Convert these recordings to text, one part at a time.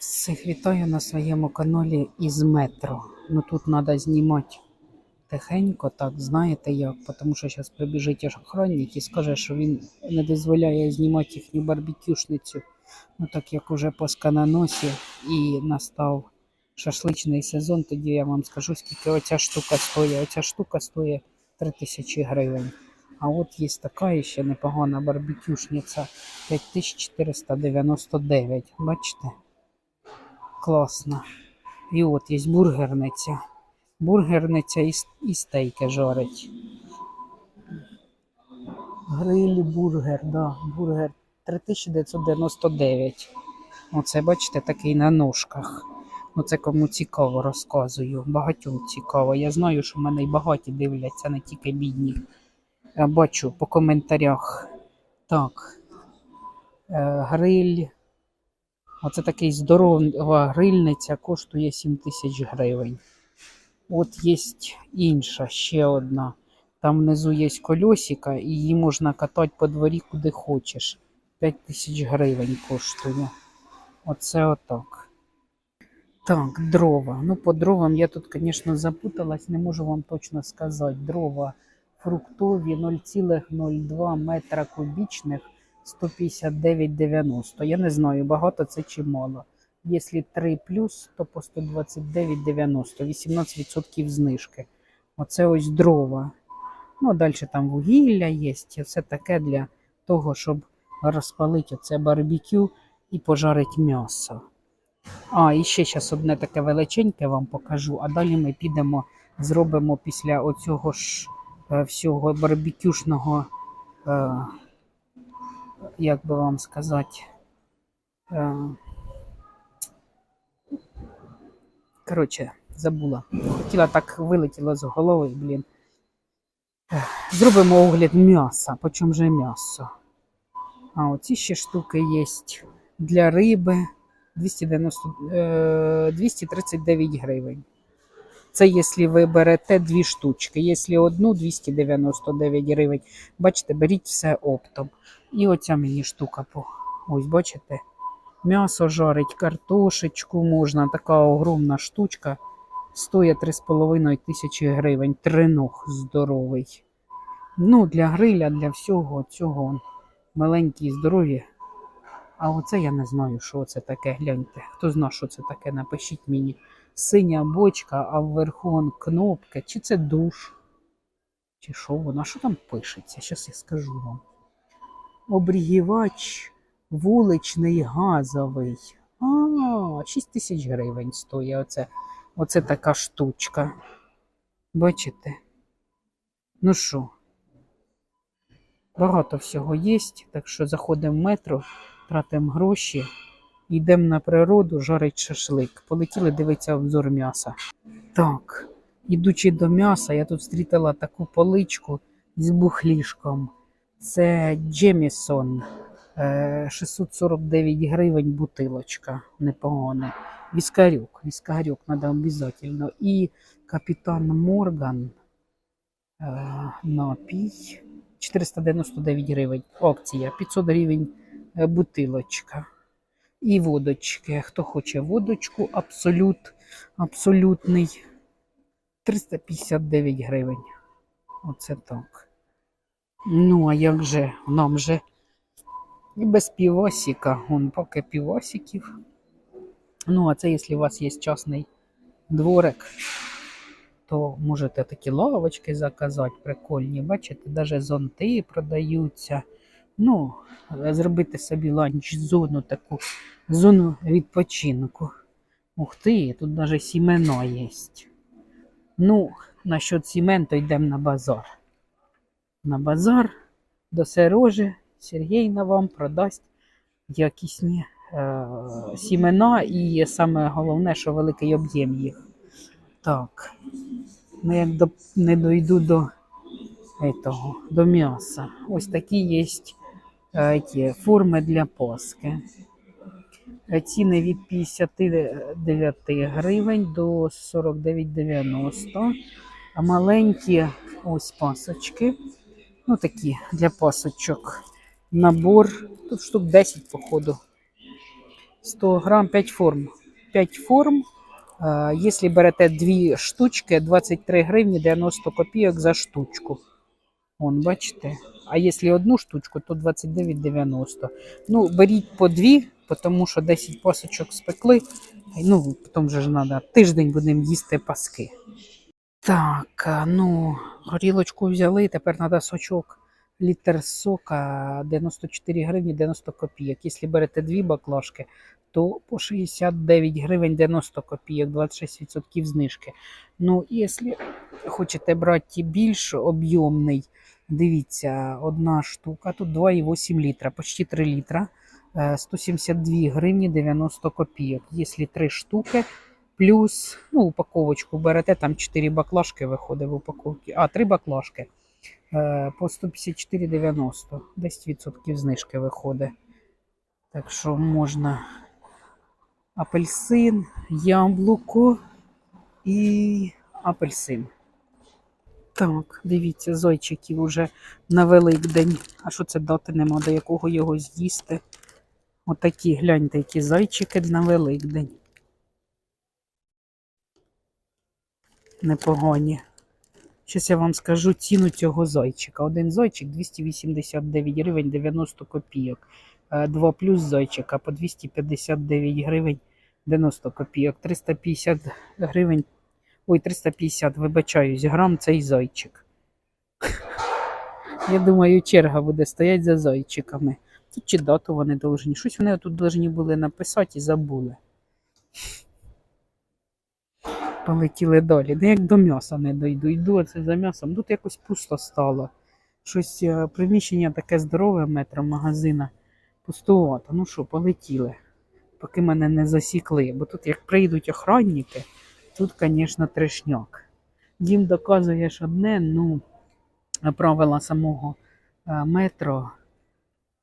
Всіх вітаю на своєму каналі із метро. Ну тут треба знімати тихенько, так знаєте як, тому що зараз прибіжить охранник і скаже, що він не дозволяє знімати їхню барбекюшницю. Ну так як уже по скананосі і настав шашличний сезон, тоді я вам скажу, скільки оця штука стоїть. Оця штука стоїть 3000 гривень. А от є така ще непогана барбекюшниця 5499. Бачите? Класно. І от є бургерниця. Бургерниця і, і стейки жарить. Гриль бургер, да, бургер 3999. Оце, бачите, такий на ножках. Ну, це кому цікаво, розказую. Багатьом цікаво. Я знаю, що в мене і багаті дивляться, не тільки бідні. Я бачу по коментарях. Так. Е, гриль. Оце такий здорова грильниця, коштує 7 тисяч гривень. От є інша, ще одна. Там внизу є колесика, і її можна катати по дворі куди хочеш. 5 тисяч гривень коштує. Оце отак. Так, дрова. Ну, по дровам я тут, звісно, запуталась, не можу вам точно сказати. Дрова фруктові 0,02 метра кубічних 159,90. Я не знаю, багато це чи мало. Якщо 3 плюс, то по 129,90, 18% знижки. Оце ось дрова. Ну, далі там вугілля є, все таке для того, щоб розпалити оце барбекю і пожарити м'ясо. А, і ще зараз одне таке величеньке вам покажу, а далі ми підемо, зробимо після оцього ж е, всього барбекюшного, е, як би вам сказати, е, коротше, забула. Хотіла так вилетіло з голови, блін. Зробимо огляд м'яса. По чому же м'ясо? А оці ще штуки є для риби 290, е, 239 гривень. Це якщо ви берете дві штучки. Якщо одну 299 гривень. Бачите, беріть все оптом. І оця мені штука. Ось, бачите? М'ясо жарить, картошечку можна. Така огромна штучка. Стоїть 3,5 тисячі гривень. Триног здоровий. Ну, для гриля, для всього цього маленькі і здорові. А оце я не знаю, що це таке. Гляньте. Хто знає, що це таке, напишіть мені. Синя бочка, а вверху он кнопка. Чи це душ? Чи що воно? Що там пишеться? Зараз я скажу вам. Обрігівач вуличний газовий. А, 6 тисяч гривень стоїть. Оце, оце така штучка. Бачите? Ну що? Багато всього є, так що заходимо в метро, тратимо гроші, йдемо на природу, жарить шашлик. Полетіли дивитися обзор м'яса. Так, ідучи до м'яса, я тут зустріла таку поличку з бухлішком. Це Джемісон. е, 649 гривень бутилочка. Непогане. Віскарюк. Віскарюк треба обов'язково. І капітан Морган. е, Напій. 499 гривень. Акція. 500 гривень е, бутилочка. І водочки. Хто хоче водочку, абсолют, абсолютний 359 гривень. Оце так. Ну, а як же? Нам же і без півосика. Вон поки півосиків. Ну, а це якщо у вас є частний дворик, то можете такі лавочки заказати, прикольні. Бачите, навіть зонти продаються. Ну, зробити собі ланч-зону, таку зону відпочинку. Ух ти, тут навіть сімена є. Ну, насчет сімен, то йдемо на базар. На базар до Сережі Сергійна вам продасть якісні е, сімена і саме головне, що великий об'єм їх. Так. Ну, як до, не дойду до, этого, до м'яса. Ось такі є е, форми для паски. Е, Ціни від 59 гривень до 49,90. А маленькі ось пасочки. Ну такі для пасочок. Набор. Тут штук 10, походу. 100 грам 5 форм. 5 форм. Е, Якщо берете дві штучки, 23 гривні 90 копійок за штучку. Вон, бачите? А якщо одну штучку, то 29,90. Ну, беріть по дві, тому що 10 пасочок спекли. Ну, потім же ж треба тиждень будемо їсти паски. Так, ну, горілочку взяли, тепер треба сочок. Літр сока 94 гривні 90 копійок. Якщо берете дві баклажки, то по 69 гривень 90 копійок, 26% знижки. Ну, якщо хочете брати більш об'ємний, дивіться, одна штука, тут 2,8 літра, почти 3 літра, е, 172 гривні 90 копійок. Якщо 3 штуки, плюс ну, упаковочку берете, там 4 баклажки виходить в упаковці, а 3 баклажки е, по 154,90, 10% знижки виходить. Так що можна апельсин, яблуко і апельсин. Так, дивіться, зайчиків уже на Великдень. А що це дати нема, до якого його з'їсти? Отакі, гляньте, які зайчики на Великдень. Непогані. Щас я вам скажу ціну цього зайчика. Один зайчик 289 гривень 90 копійок. Е, Два плюс зайчика по 259 гривень 90 копійок. 350 гривень. Ой, 350, вибачаюсь, грам цей зайчик. Я думаю, черга буде стоять за зайчиками. Тут чи дату вони должні. Щось вони тут должні були написати і забули. Полетіли далі. Ну, як до м'яса не дойду. Йду оце за м'ясом. Тут якось пусто стало. Щось е, приміщення таке здорове метро магазина. Пустувато. Ну що, полетіли. Поки мене не засікли. Бо тут як прийдуть охранники, тут, звісно, трешняк. Дім доказуєш одне, ну, правила самого е, метро,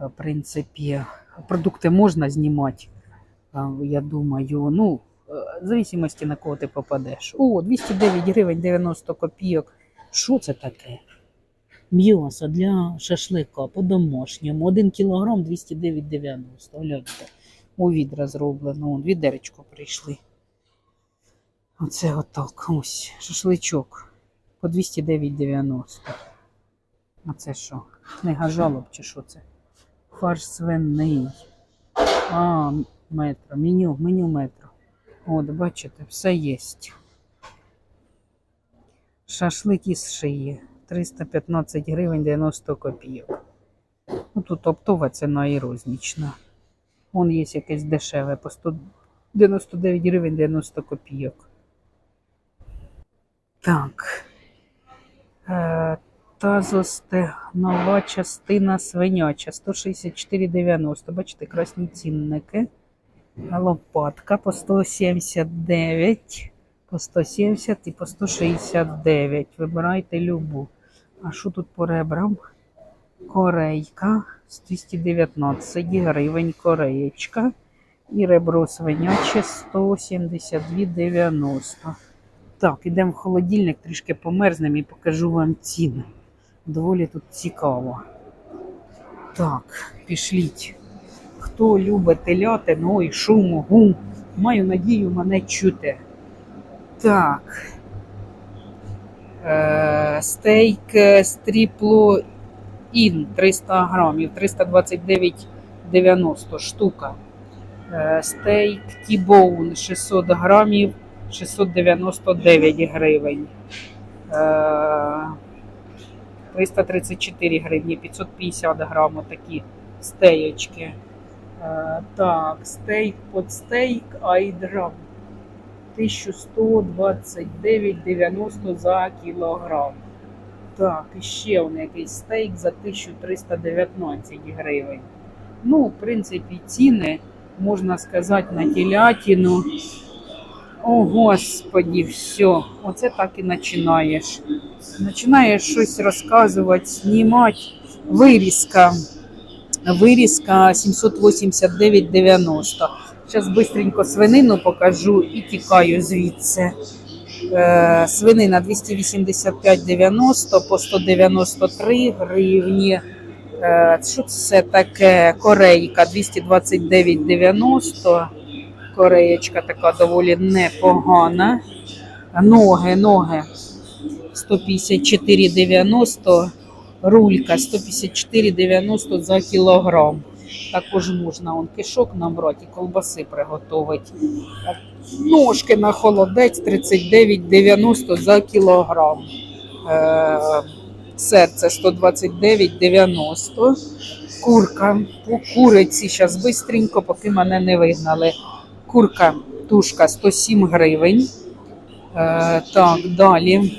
е, в принципі, продукти можна знімати, е, я думаю. Ну, в зависимості на кого ти попадеш. О, 209 гривень 90 копійок. Що це таке? М'ясо для шашлика по-домашньому. 1 кілограм 209,90. Гляньте. У відра зроблено. Вон, відеречко прийшли. Оце отак. Ось. Шашличок. По 209,90. А це що? Книга жалоб чи що це? Фарш свиний. А, метро. Меню, меню метро. От, бачите, все є. Шашлик із шиї. 315 гривень 90 копійок. Ну, тут оптова ціна і рознічна. Вон є якесь дешеве по 199 гривень 90 копійок. Так. Е, тазостегнова частина свиняча 164,90. Бачите, красні цінники. Лопатка по 179, по 170 і по 169. Вибирайте любу. А що тут по ребрам? Корейка з 219 гривень кореєчка. І ребро свиняче 172,90. Так, ідемо в холодильник, трішки померзнемо і покажу вам ціни. Доволі тут цікаво. Так, пішліть. Хто любить телятину, ой, шуму, гум, маю надію мене чути. Так. Е, стейк е, стріпло ін 300 грамів, 329,90 штука. Е, стейк T-Bone 600 грамів, 699 гривень. Е, 334 гривні, 550 грам такі стейочки. Е, так, стейк под стейк айдрам 1129,90 за кілограм. Так, і ще он якийсь стейк за 1319 гривень. Ну, в принципі, ціни, можна сказати, на телятину. О, Господі, все. Оце так і починаєш. Починаєш щось розказувати, знімати. Вирізка. Вирізка 789,90. Зараз швидко свинину покажу і тікаю звідси. Е, свинина 285,90 по 193 гривні. Е, Що це таке? Корейка 229,90. Кореєчка така доволі непогана. Ноги, ноги 154,90. Рулька 154,90 за кілограм. Також можна он кишок набрати колбаси приготувати. Ножки на холодець 39,90 за кілограм. Е, серце 129,90. Курка. Куриці зараз бистренько, поки мене не вигнали. Курка тушка 107 гривень. Е, так, далі.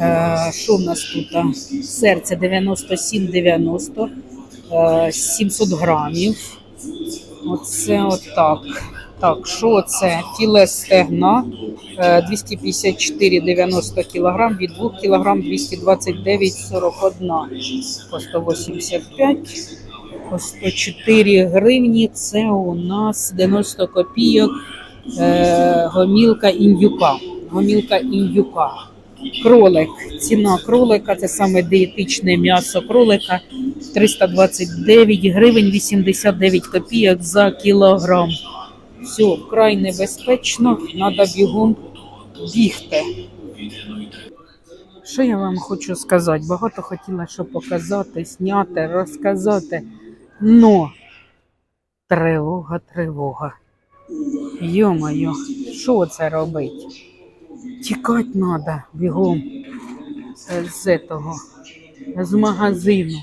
Е, що в нас тут? Серце 97,90. Е, 700 грамів. Оце отак. Так, що це? Філе стегна е, 254,90 кг, від 2 кг 229,41 по 185, по 104 гривні. Це у нас 90 копійок е, гомілка індюка. Гомілка індюка. Кролик. Ціна кролика це саме дієтичне м'ясо кролика 329 гривень 89 копійок за кілограм. Все, вкрай небезпечно, треба бігом бігти. Що я вам хочу сказати? Багато хотіла що показати, зняти, розказати. Но тривога, тривога. Йо-моє, що це робить? Тікати треба бігом з того, з магазину.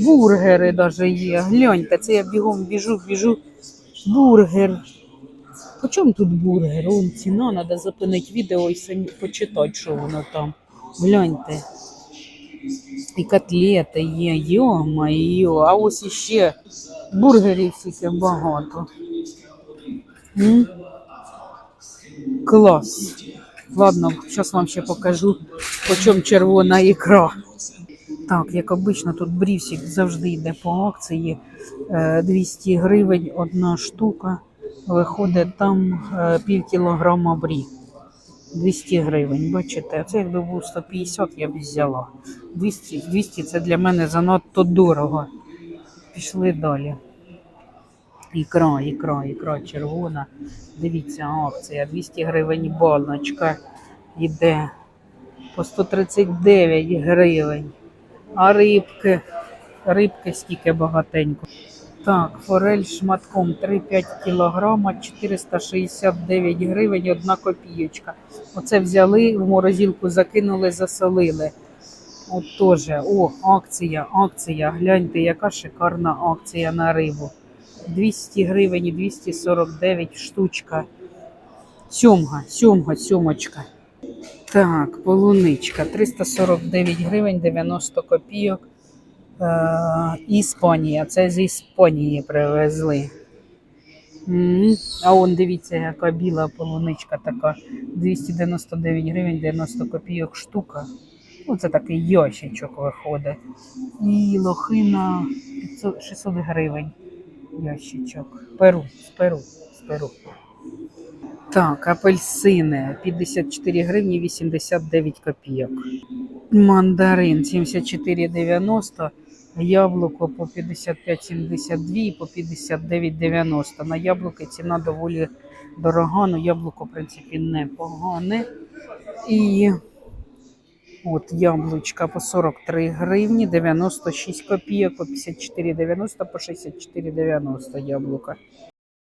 Бургери навіть є. Гляньте, це я бігом біжу, біжу. Бургер. По чому тут бургер? Вон ціна, треба зупинити відео і самі почитати, що воно там. Гляньте. І котлети є, йо-моє, а ось іще бургерів скільки багато. М? Клас. Ладно, зараз вам ще покажу, по чому червона ікра. Так, як обично, тут брівсик завжди йде по акції. Е, 200 гривень одна штука. Виходить там е, пів кілограма брі. 200 гривень, бачите, це якби був 150, я б взяла. 200, 200 це для мене занадто дорого. Пішли далі. Ікра, ікра, ікра червона. Дивіться, акція 200 гривень баночка йде по 139 гривень. А рибки, рибки стільки багатенько. Так, форель шматком 3-5 кілограма, 469 гривень, одна копійочка. Оце взяли, в морозилку закинули, засолили. От теж, о, акція, акція. Гляньте, яка шикарна акція на рибу. 200 гривень 249 штучка. Сьомга, сьомга, сьомочка. Так, полуничка 349 гривень 90 копійок. Е, Іспанія. Це з Іспанії привезли. А он дивіться, яка біла полуничка така. 299 гривень 90 копійок штука. Ну, це такий ящичок виходить. І лохина 500, 600 гривень. Ящичок. Перу, Перу, Перу. Так, апельсини 54 гривні 89 копійок. Мандарин 74,90, яблуко по 55,72 і по 59,90. На яблуки ціна доволі дорога, але яблуко, в принципі, непогане. І от яблучка по 43 гривні 96 копійок, по 54,90, по 64,90 яблука.